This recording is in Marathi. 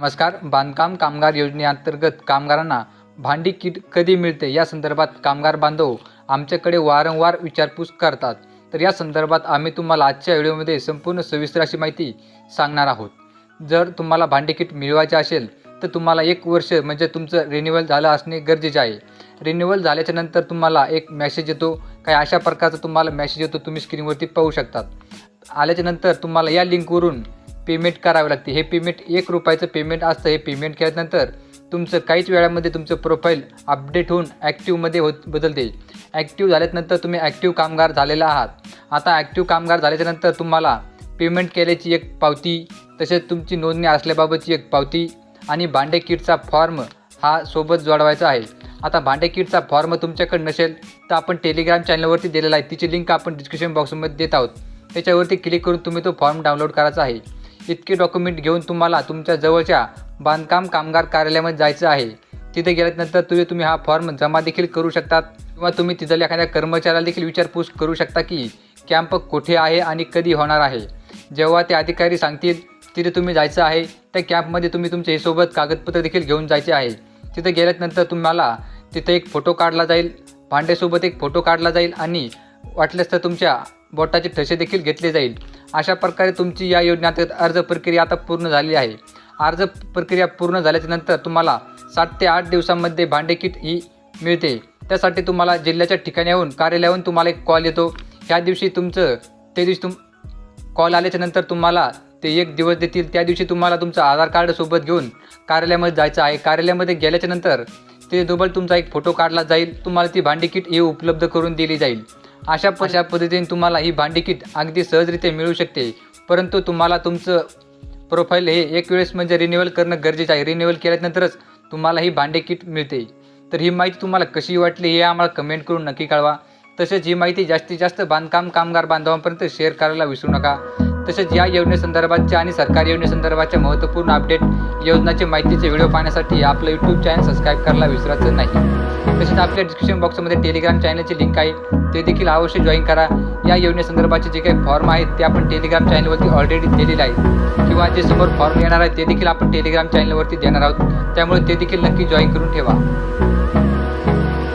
नमस्कार. बांधकाम कामगार योजनेअंतर्गत कामगारांना भांडी किट कधी मिळते? या संदर्भात कामगार बांधव आमच्याकडे वारंवार विचारपूस करतात. तर या संदर्भात आम्ही तुम्हाला आजच्या व्हिडिओमध्ये संपूर्ण सविस्तर अशी माहिती सांगणार आहोत. जर तुम्हाला भांडी किट मिळवायचे असेल तर तुम्हाला एक वर्ष म्हणजे तुमचं रिन्युअल झालं असणे गरजेचे आहे. रिन्युअल झाल्याच्यानंतर तुम्हाला एक मॅसेज येतो. काही अशा प्रकारचा तुम्हाला मॅसेज येतो तुम्ही स्क्रीनवरती पाहू शकतात. आल्याच्यानंतर तुम्हाला या लिंकवरून पेमेंट करावे लागते. हे पेमेंट एक रुपयाचं पेमेंट असतं. हे पेमेंट केल्यानंतर तुमचं काहीच वेळामध्ये तुमचं प्रोफाईल अपडेट होऊन ॲक्टिव्हमध्ये होत बदलते. ॲक्टिव्ह झाल्यानंतर तुम्ही ॲक्टिव्ह कामगार झालेला आहात. आता ॲक्टिव्ह कामगार झाल्याच्यानंतर तुम्हाला पेमेंट केल्याची एक पावती तसेच तुमची नोंदणी असल्याबाबतची एक पावती आणि भांडे किटचा फॉर्म हा सोबत जोडवायचा आहे. आता भांडे किटचा फॉर्म तुमच्याकडे नसेल तर आपण टेलिग्राम चॅनलवरती दिलेला आहे. तिची लिंक आपण डिस्क्रिप्शन बॉक्समध्ये देत आहोत. त्याच्यावरती क्लिक करून तुम्ही तो फॉर्म डाउनलोड करायचा आहे. इतके डॉक्युमेंट घेऊन तुम्हाला तुमच्या जवळच्या बांधकाम कामगार कार्यालयामध्ये जायचं आहे. तिथे गेल्यानंतर तुम्ही तुम्ही हा फॉर्म जमा देखील करू शकतात. किंवा तुम्ही तिथल्या एखाद्या कर्मचाऱ्याला देखील विचारपूस करू शकता की कॅम्प कुठे आहे आणि कधी होणार आहे. जेव्हा ते अधिकारी सांगतील तिथे तुम्ही जायचं आहे त्या कॅम्पमध्ये तुम्ही तुमच्या हे सोबत कागदपत्र देखील घेऊन जायचे आहे. तिथे गेल्यानंतर तुम्हाला तिथे एक फोटो काढला जाईल. भांड्यासोबत एक फोटो काढला जाईल आणि वाटल्यास तर तुमच्या बोटाचे ठसे देखील घेतले जाईल. अशा प्रकारे तुमची या योजनेअंतर्गत अर्ज प्रक्रिया आता पूर्ण झाली आहे. अर्ज प्रक्रिया पूर्ण झाल्याच्यानंतर तुम्हाला सात ते आठ दिवसांमध्ये भांडे किट ही मिळते. त्यासाठी तुम्हाला जिल्ह्याच्या ठिकाण्याहून कार्यालयाहून तुम्हाला एक कॉल येतो. ह्या दिवशी तुमचं ते दिवशी तुम कॉल आल्याच्यानंतर तुम्हाला ते एक दिवस देतील. त्या दिवशी तुम्हाला तुमचं आधार कार्ड सोबत घेऊन कार्यालयामध्ये जायचं आहे. कार्यालयामध्ये गेल्याच्यानंतर ते डबल तुमचा एक फोटो काढला जाईल. तुम्हाला ती भांडी किट ही उपलब्ध करून दिली जाईल. अशा अशा पद्धतीने तुम्हाला ही भांडीकीट अगदी सहजरित्या मिळू शकते. परंतु तुम्हाला तुमचं प्रोफाईल हे एक वेळेस म्हणजे रिन्युअल करणं गरजेचं आहे. रिन्युअल केल्यानंतरच तुम्हाला ही भांडे किट मिळते. तर ही माहिती तुम्हाला कशी वाटली हे आम्हाला कमेंट करून नक्की कळवा. तसेच ही माहिती जास्तीत जास्त बांधकाम कामगार बांधवांपर्यंत शेअर करायला विसरू नका. तसेच या योजनेसंदर्भातच्या आणि सरकारी योजनेसंदर्भाच्या महत्त्वपूर्ण अपडेट योजनाचे माहितीचे व्हिडिओ पाहण्यासाठी आपलं यूट्यूब चॅनल सबस्क्राईब करायला विसरायचं नाही. तसेच आपल्या डिस्क्रिप्शन बॉक्समध्ये टेलिग्राम चॅनलची लिंक आहे. ते देखील अवश्य जॉईन करा. या योजनेसंदर्भाचे जे काही फॉर्म आहेत ते आपण टेलिग्राम चॅनलवरती ऑलरेडी दिलेले आहेत. किंवा जे समोर फॉर्म येणार आहे ते देखील आपण टेलिग्राम चॅनलवरती देणार आहोत. त्यामुळे ते देखील नक्की जॉईन करून ठेवा.